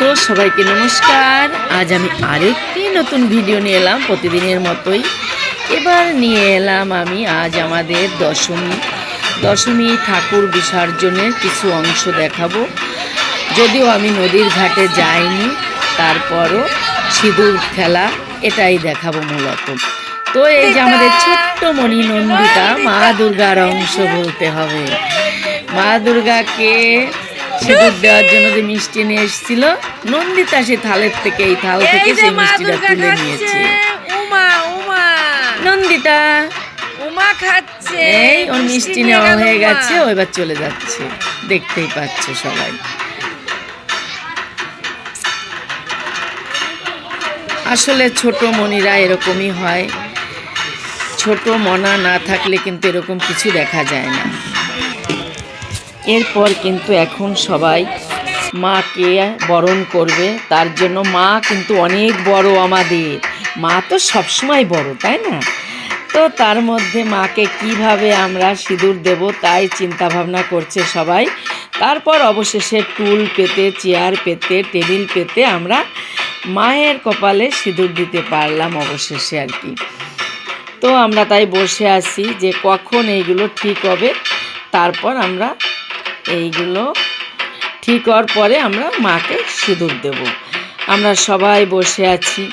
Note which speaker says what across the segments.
Speaker 1: তো সবাইকে নমস্কার। আজ আমি আরেকটি নতুন ভিডিও নিয়ে এলাম প্রতিদিনের মতোই। এবার নিয়ে এলাম আমি আজ আমাদের দশমী। দশমী ঠাকুর বিসর্জনের কিছু অংশ দেখাবো। যদিও আমি নদীর ঘাটে যাইনি, তারপরও সিঁদুর খেলা এটাই দেখাবো মূলত। তো এই যে আমাদের ছোট্ট মণি নন্দিতা মা দুর্গার অংশ বলতে হবে। মা দুর্গাকে সিঁদুর দেওয়ার জন্য যে মিষ্টি নিয়ে এসেছিল নন্দিতা সে থালের থেকে এই থাল থেকে সেই মিষ্টিটা তুলে নিয়েছে।
Speaker 2: উমা উমা।
Speaker 1: নন্দিতা।
Speaker 2: উমা খাচ্ছে
Speaker 1: এই ওর মিষ্টি নেওয়া হয়ে গেছে ও এবার চলে যাচ্ছে। দেখতেই পাচ্ছ সবাই। আসলে ছোট মনিরা এরকমই হয়। ছোট মনা না থাকলে কিন্তু এরকম কিছু দেখা যায় না। এরপর কিন্তু এখন সবাই মাকে বরণ করবে। তার জন্য মা কিন্তু অনেক বড় আমাদের। মা তো সবসময় বড়, তাই না? তো তার মধ্যে মাকে কীভাবে আমরা সিঁদুর দেব তাই চিন্তা ভাবনা করছে সবাই। তারপর অবশেষে টুল পেতে, চেয়ার পেতে, টেবিল পেতে আমরা মায়ের কপালে সিঁদুর দিতে পারলাম অবশেষে আর কি। তো আমরা তাই বসে আছি যে কখন এইগুলো ঠিক হবে, তারপর আমরা এইগুলো ঠিক হওয়ার পরে আমরা মাকে সিঁদুর দেব। আমরা সবাই বসে আছি।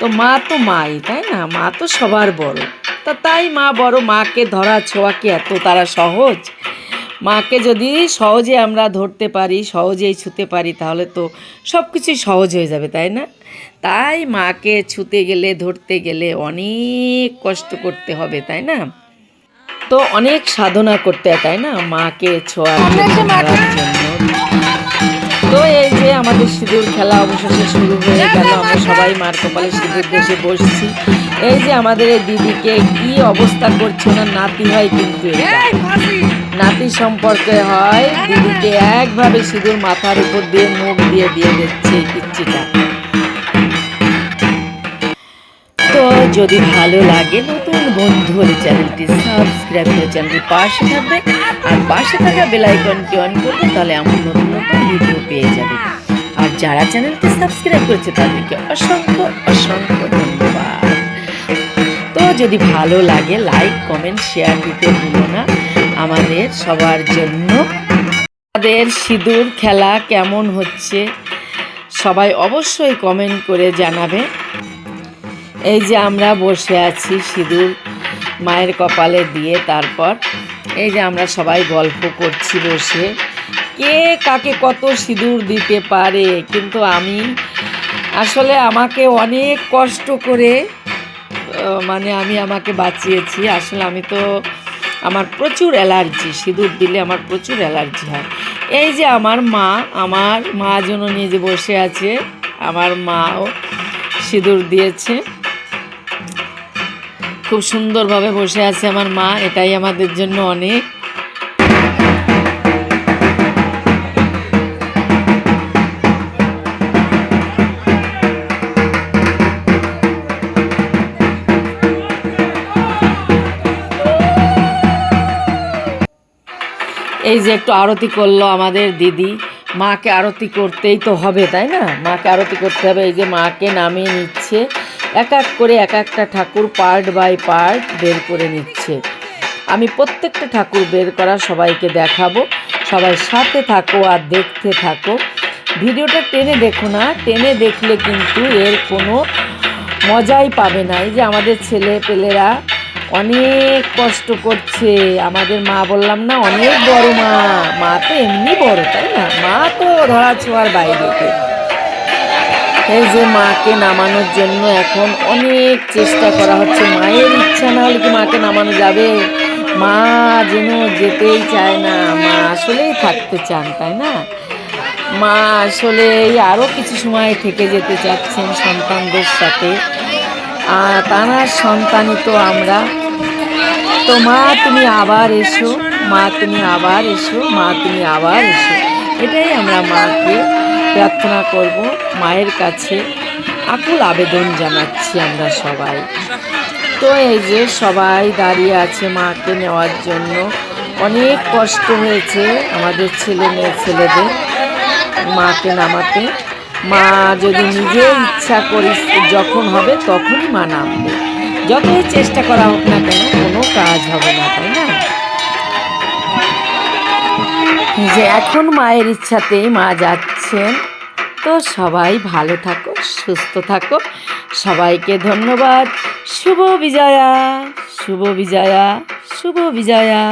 Speaker 1: তো মা তো মাই, তাই না? মা তো সবার বড়। তা তাই মা বড়, মাকে ধরা ছোঁয়া কি এত? তারা সহজ? মাকে যদি সহজে আমরা ধরতে পারি, সহজেই ছুতে পারি, তাহলে তো সব কিছুই সহজ হয়ে যাবে, তাই না? তাই মাকে ছুতে গেলে, ধরতে গেলে অনেক কষ্ট করতে হবে, তাই না? তো অনেক সাধনা করতে হয় তাই না? মাকে ছোঁয়ার জন্য। তো এই যে আমাদের সিঁদুর খেলা অবশেষে শুরু হয়ে গেল। আমরা সবাই মার কপালে সিঁদুর দেশে বসছি। এই যে আমাদের এই দিদিকে কি অবস্থা করছে না নাতি হয় কিন্তু নাতি সম্পর্কে হয়। দিদিকে একভাবে সিঁদুর মাথার উপর দিয়ে মুখ দিয়ে দিয়ে দিচ্ছে এই যদি ভালো লাগে নতুন বন্ধু হলে চ্যানেলটি সাবস্ক্রাইব করে চ্যানেলটি পাশে থাকবে। আর পাশে থাকা বেল আইকনটি অন করবে তাহলে আমার নতুন নতুন ভিডিও পেয়ে যাবে। আর যারা চ্যানেলটি সাবস্ক্রাইব করেছে, তাদেরকে অসংখ্য অসংখ্য ধন্যবাদ। তো যদি ভালো লাগে, লাইক, কমেন্ট, শেয়ার দিতে ভুলো না। আমাদের সবার জন্য। আমাদের সিঁদুর খেলা কেমন হচ্ছে? সবাই অবশ্যই কমেন্ট করে জানাবে। এই যে আমরা বসে আছি সিঁদুর মায়ের কপালে দিয়ে তারপর এই যে আমরা সবাই গল্প করছি বসে। কে কাকে কত সিঁদুর দিতে পারে? কিন্তু আমি আসলে আমাকে অনেক কষ্ট করে মানে আমি আমাকে বাঁচিয়েছি। আসলে আমি তো আমার প্রচুর অ্যালার্জি, সিঁদুর দিলে আমার প্রচুর অ্যালার্জি হয়। এই যে আমার মা আমার মা জন্য নিয়ে যে বসে আছে, আমার মাও সিঁদুর দিয়েছে। খুব সুন্দরভাবে বসে আছে আমার মা, এটাই আমাদের জন্য অনেক। এই যে একটু আরতি করল আমাদের দিদি, মাকে আরতি করতেই তো হবে, তাই না? মাকে আরতি করতে হবে, এই যে মাকে নামিয়ে নিচ্ছে। এক এক করে এক একটা ঠাকুর পার্ট বাই পার্ট বের করে নিচ্ছে। আমি প্রত্যেকটা ঠাকুর বের করা সবাইকে দেখাবো। সবাই সাথে থাকো আর দেখতে থাকো। ভিডিওটা টেনে দেখো না। টেনে দেখলে কিন্তু এর কোনো মজাই পাবে না। এই যে আমাদের ছেলে পেলেরা অনেক কষ্ট করছে। আমাদের মা বললাম, না, অনেক বড় মা। মা তো এমনি বড়, তাই না? মা তো ধরা ছোঁয়ার বাইরে। এই যে মাকে নামানোর জন্য এখন অনেক চেষ্টা করা হচ্ছে। মায়ের ইচ্ছা না হলে কি মাকে নামানো যাবে? মা যেন যেতেই চায় না। মা আসলেই থাকতে চান, তাই না? মা আসলে আরও কিছু সময় থেকে যেতে চাচ্ছেন সন্তানদের সাথে। আর তানার সন্তানই তো আমরা। তো মা, তুমি আবার এসো। মা, তুমি আবার এসো। মা, তুমি আবার এসো। এটাই আমরা মাকে প্রার্থনা করব মায়ের কাছে আকুল আবেদন জানাচ্ছি আমরা সবাই। তো এই যে সবাই দাঁড়িয়ে আছে মাকে নেওয়ার জন্য। অনেক কষ্ট হয়েছে আমাদের ছেলে মেয়ে ছেলেদের মাকে নামাতে। মা যদি নিজে ইচ্ছা করিস যখন হবে তখনই মা নামবে। যতই চেষ্টা করা হোক না কেন, কোনো কাজ হবে না, তাই না? যে এখন মায়ের ইচ্ছাতেই মা যাচ্ছেন। তো সবাই ভালো থাকো সুস্থ থাকো। সবাইকে ধন্যবাদ। শুভ বিজয়া শুভ বিজয়া শুভ বিজয়া।